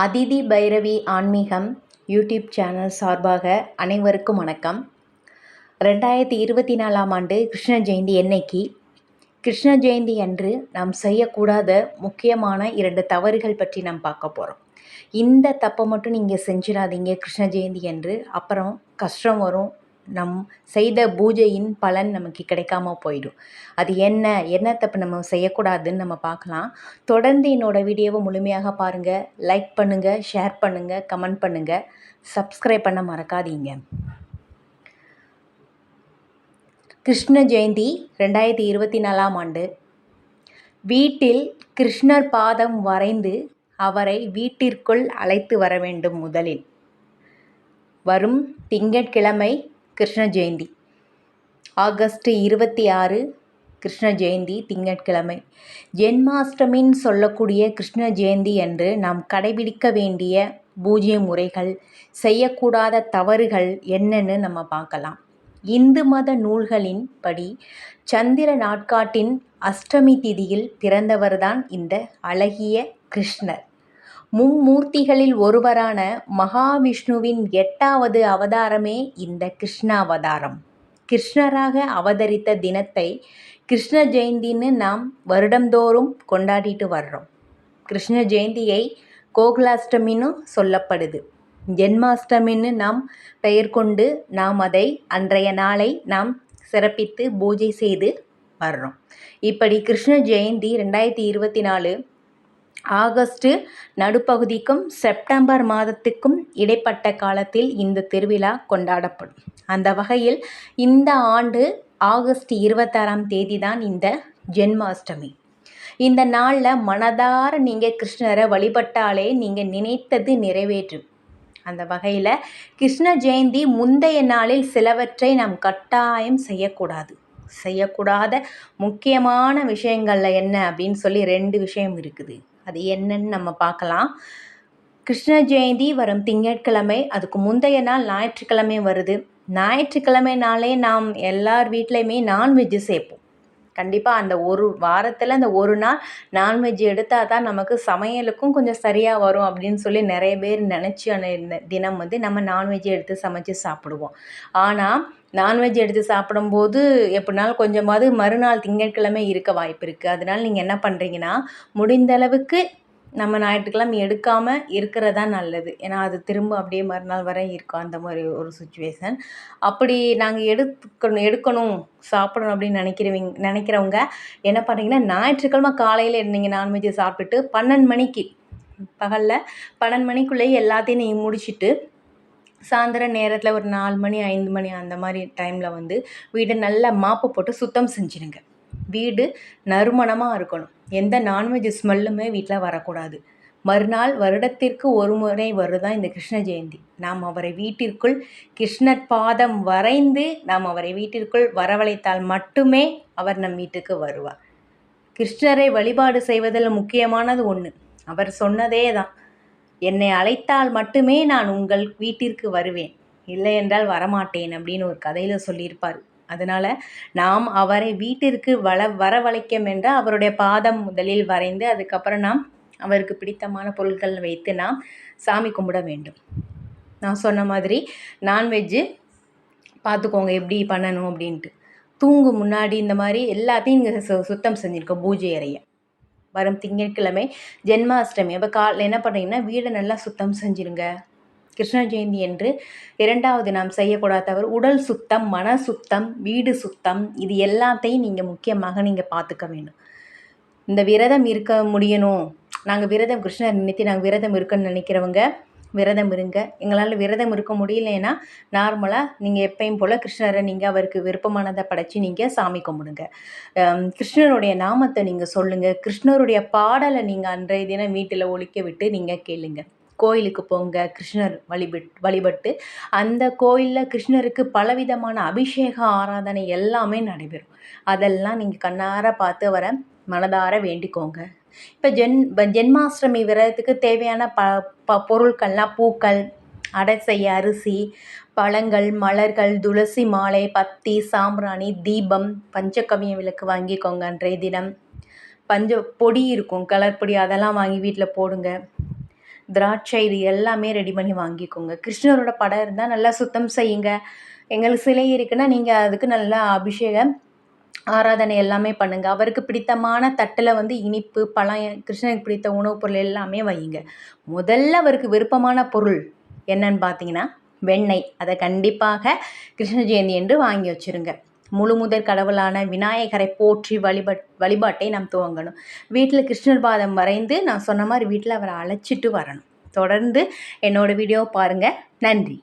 அதிதி பைரவி ஆன்மீகம் YouTube channel சார்பாக அனைவருக்கும் வணக்கம். ரெண்டாயிரத்தி இருபத்தி நாலாம் ஆண்டு கிருஷ்ண ஜெயந்தி என்னைக்கு? கிருஷ்ண ஜெயந்தி அன்று நாம் செய்யக்கூடாத முக்கியமான இரண்டு தவறுகள் பற்றி நாம் பார்க்க போகிறோம் இந்த தப்பை மட்டும் நீங்கள் செஞ்சிடாதீங்க கிருஷ்ண ஜெயந்தி அன்று. அப்புறம் கஷ்டம் வரும் நம் செய்த பூஜையின் பலன் நமக்கு கிடைக்காம போயிடும். அது என்ன? என்ன தப்பு நம்ம செய்யக்கூடாதுன்னு நம்ம பார்க்கலாம். தொடர்ந்து என்னோடய வீடியோவை முழுமையாக பாருங்கள் லைக் பண்ணுங்கள் ஷேர் பண்ணுங்கள் கமெண்ட் பண்ணுங்கள் சப்ஸ்கிரைப் பண்ண மறக்காதீங்க. கிருஷ்ண ஜெயந்தி ரெண்டாயிரத்தி இருபத்தி நாலாம் ஆண்டு. வீட்டில் கிருஷ்ணர் பாதம் வரைந்து அவரை வீட்டிற்குள் அழைத்து வர வேண்டும் முதலில். வரும் திங்கட்கிழமை கிருஷ்ண ஜெயந்தி. ஆகஸ்ட் இருபத்தி ஆறு கிருஷ்ண ஜெயந்தி திங்கட்கிழமை. ஜென்மாஷ்டமின்னு சொல்லக்கூடிய கிருஷ்ண ஜெயந்தி என்று நாம் கடைபிடிக்க வேண்டிய பூஜ்ய முறைகள் செய்யக்கூடாத தவறுகள் என்னன்னு நம்ம பார்க்கலாம். இந்து மத நூல்களின் படி சந்திர நாட்காட்டின் அஷ்டமி திதியில் பிறந்தவர்தான் இந்த அழகிய கிருஷ்ணர். மும்மூர்த்திகளில் ஒருவரான மகாவிஷ்ணுவின் எட்டாவது அவதாரமே இந்த கிருஷ்ணாவதாரம். கிருஷ்ணராக அவதரித்த தினத்தை கிருஷ்ண ஜெயந்தின்னு நாம் வருடந்தோறும் கொண்டாடிட்டு வர்றோம். கிருஷ்ண ஜெயந்தியை கோகுலாஷ்டமின்னு சொல்லப்படுது. ஜென்மாஷ்டமின்னு நாம் பெயர் கொண்டு நாம் அதை அன்றைய நாளை நாம் சிறப்பித்து பூஜை செய்து வர்றோம். இப்படி கிருஷ்ண ஜெயந்தி ரெண்டாயிரத்தி இருபத்தி நாலு ஆகஸ்ட்டு நடுப்பகுதிக்கும் செப்டம்பர் மாதத்துக்கும் இடைப்பட்ட காலத்தில் இந்த திருவிழா கொண்டாடப்படும். அந்த வகையில் இந்த ஆண்டு ஆகஸ்ட் இருபத்தாறாம் தேதி தான் இந்த ஜென்மாஷ்டமி. இந்த நாளில் மனதார நீங்கள் கிருஷ்ணரை வழிபட்டாலே நீங்கள் நினைத்தது நிறைவேற்றும். அந்த வகையில் கிருஷ்ண ஜெயந்தி முந்தைய நாளில் சிலவற்றை நாம் கட்டாயம் செய்யக்கூடாது. செய்யக்கூடாத முக்கியமான விஷயங்களில் என்ன அப்படின்னு சொல்லி ரெண்டு விஷயம் இருக்குது. அது என்னன்னு நம்ம பார்க்கலாம். கிருஷ்ண ஜெயந்தி வரும் திங்கட்கிழமை அதுக்கு முந்தைய நாள் ஞாயிற்றுக்கிழமை வருது. ஞாயிற்றுக்கிழமைனாலே நாம் எல்லார் வீட்லேயுமே நான்வெஜ்ஜு சேர்ப்போம். கண்டிப்பாக அந்த ஒரு வாரத்தில் அந்த ஒரு நாள் நான்வெஜ் எடுத்தால் தான் நமக்கு சமையலுக்கும் கொஞ்சம் சரியாக வரும் அப்படின்னு சொல்லி நிறைய பேர் நினச்சி அந்த தினம் வந்து நம்ம நான்வெஜ் எடுத்து சமைச்சு சாப்பிடுவோம். ஆனால் நான்வெஜ் எடுத்து சாப்பிடும்போது எப்படினாலும் கொஞ்சமாவது மறுநாள் திங்கட்கிழமை இருக்க வாய்ப்பு இருக்குது அதனால் நீங்கள் என்ன பண்ணுறீங்கன்னா முடிந்தளவுக்கு நம்ம ஞாயிற்றுக்கிழமை எடுக்காமல் இருக்கிறது தான் நல்லது. ஏன்னா அது திரும்ப அப்படியே மறுநாள் வரை இருக்கும். அந்த மாதிரி ஒரு சுச்சுவேஷன் அப்படி நாங்கள் எடுத்துக்கணும் எடுக்கணும் சாப்பிடணும் அப்படின்னு நினைக்கிறவங்க நினைக்கிறவங்க என்ன பண்ணுறீங்கன்னா ஞாயிற்றுக்கிழமை காலையில் நீங்கள் நான்வெஜ்ஜை சாப்பிட்டுட்டு பன்னெண்டு மணிக்கு பகலில் பன்னெண்டு மணிக்குள்ளேயே எல்லாத்தையும் நீங்கள் முடிச்சுட்டு சாயந்தரம் நேரத்தில் ஒரு நாலு மணி ஐந்து மணி அந்த மாதிரி டைமில் வந்து வீடை நல்லா மாப்பு போட்டு சுத்தம் செஞ்சுருங்க. வீடு நறுமணமாக இருக்கணும். எந்த நான்வெஜ் ஸ்மெல்லுமே வீட்டில் வரக்கூடாது. மறுநாள் வருடத்திற்கு ஒரு முறை வருதான் இந்த கிருஷ்ண ஜெயந்தி. நாம் அவரை வீட்டிற்குள் கிருஷ்ணர் பாதம் வரைந்து நாம் அவரை வீட்டிற்குள் வரவழைத்தால் மட்டுமே அவர் நம் வீட்டுக்கு வருவார். கிருஷ்ணரை வழிபாடு செய்வதில் முக்கியமானது ஒன்று அவர் சொன்னதே தான் என்னை அழைத்தால் மட்டுமே நான் உங்கள் வீட்டிற்கு வருவேன். இல்லை என்றால் வரமாட்டேன் அப்படின்னு ஒரு கதையில் சொல்லியிருப்பார். அதனால் நாம் அவரை வீட்டிற்கு வள வரவழைக்கும் என்றால் அவருடைய பாதம் முதலில் வரைந்து அதுக்கப்புறம் நாம் அவருக்கு பிடித்தமான பொருட்கள் வைத்து நாம் சாமி கும்பிட வேண்டும். நான் சொன்ன மாதிரி நான்வெஜ்ஜு பார்த்துக்கோங்க எப்படி பண்ணணும் அப்படின்ட்டு. தூங்கு முன்னாடி இந்த மாதிரி எல்லாத்தையும் இங்கே சு சுத்தம் செஞ்சுருக்கோம். பூஜை அறையை. வரும் திங்கட்கிழமை ஜென்மாஷ்டமி. அப்போ கால் என்ன பண்ணுறீங்கன்னா வீடை நல்லா சுத்தம் செஞ்சுருங்க. கிருஷ்ண ஜெயந்தி என்று இரண்டாவது நாம் செய்யக்கூடாத தவறு உடல் சுத்தம் மன சுத்தம் வீடு சுத்தம் இது எல்லாத்தையும் நீங்கள் முக்கியமாக நீங்கள் பார்த்துக்க வேண்டும். இந்த விரதம் இருக்க முடியணும். நாங்கள் விரதம் கிருஷ்ணர் நினைத்து நாங்கள் விரதம் இருக்கணும்னு நினைக்கிறவங்க விரதம் இருங்க. எங்களால் விரதம் இருக்க முடியலன்னா நார்மலாக நீங்கள் எப்பயும் போல் கிருஷ்ணரை நீங்கள் அவருக்கு விருப்பமானதை படைச்சி நீங்கள் சாமி கும்பிடுங்க. கிருஷ்ணருடைய நாமத்தை நீங்கள் சொல்லுங்கள் கிருஷ்ணருடைய பாடலை நீங்கள் அன்றைய தினம் வீட்டில் ஒழிக்க விட்டு நீங்கள் கேளுங்கள் கோயிலுக்கு போங்க. கிருஷ்ணர் வழிபட் வழிபட்டு அந்த கோயிலில் கிருஷ்ணருக்கு பலவிதமான அபிஷேக ஆராதனை எல்லாமே நடைபெறும். அதெல்லாம் நீங்கள் கண்ணார பார்த்து வர மனதார வேண்டிக்கோங்க. இப்போ ஜென் ஜென்மாஷ்டமி விரதத்துக்கு தேவையான ப ப பொருட்கள்லாம் பூக்கள் அடை செய்ய அரிசி பழங்கள் மலர்கள் துளசி மாலை பத்தி சாம்பிராணி தீபம் பஞ்சக்கவியம் விளக்கு வாங்கிக்கோங்க அன்றைய தினம். பஞ்ச பொடி இருக்கும் கலர் பொடி அதெல்லாம் வாங்கி வீட்டில் போடுங்க. திராட்சை இது எல்லாமே ரெடி பண்ணி வாங்கிக்கோங்க. கிருஷ்ணரோட படம் இருந்தால் நல்லா சுத்தம் செய்யுங்க. எங்களுக்கு சிலை இருக்குன்னா நீங்கள் அதுக்கு நல்லா அபிஷேகம் ஆராதனை எல்லாமே பண்ணுங்கள் அவருக்கு பிடித்தமான தட்டில் வந்து இனிப்பு பழம் கிருஷ்ணனுக்கு பிடித்த உணவுப் பொருள் எல்லாமே வையுங்க. முதல்ல அவருக்கு விருப்பமான பொருள் என்னன்னு பார்த்தீங்கன்னா வெண்ணெய். அதை கண்டிப்பாக கிருஷ்ண ஜெயந்தி என்று வாங்கி வச்சுருங்க. முழு முதற் கடவுளான விநாயகரை போற்றி வழிபட் வழிபாட்டை நாம் துவங்கணும். வீட்டில் கிருஷ்ணர் பாதம் வரைந்து நான் சொன்ன மாதிரி வீட்டில் அவரை அழைச்சிட்டு வரணும். தொடர்ந்து என்னோடய வீடியோ பாருங்கள் நன்றி.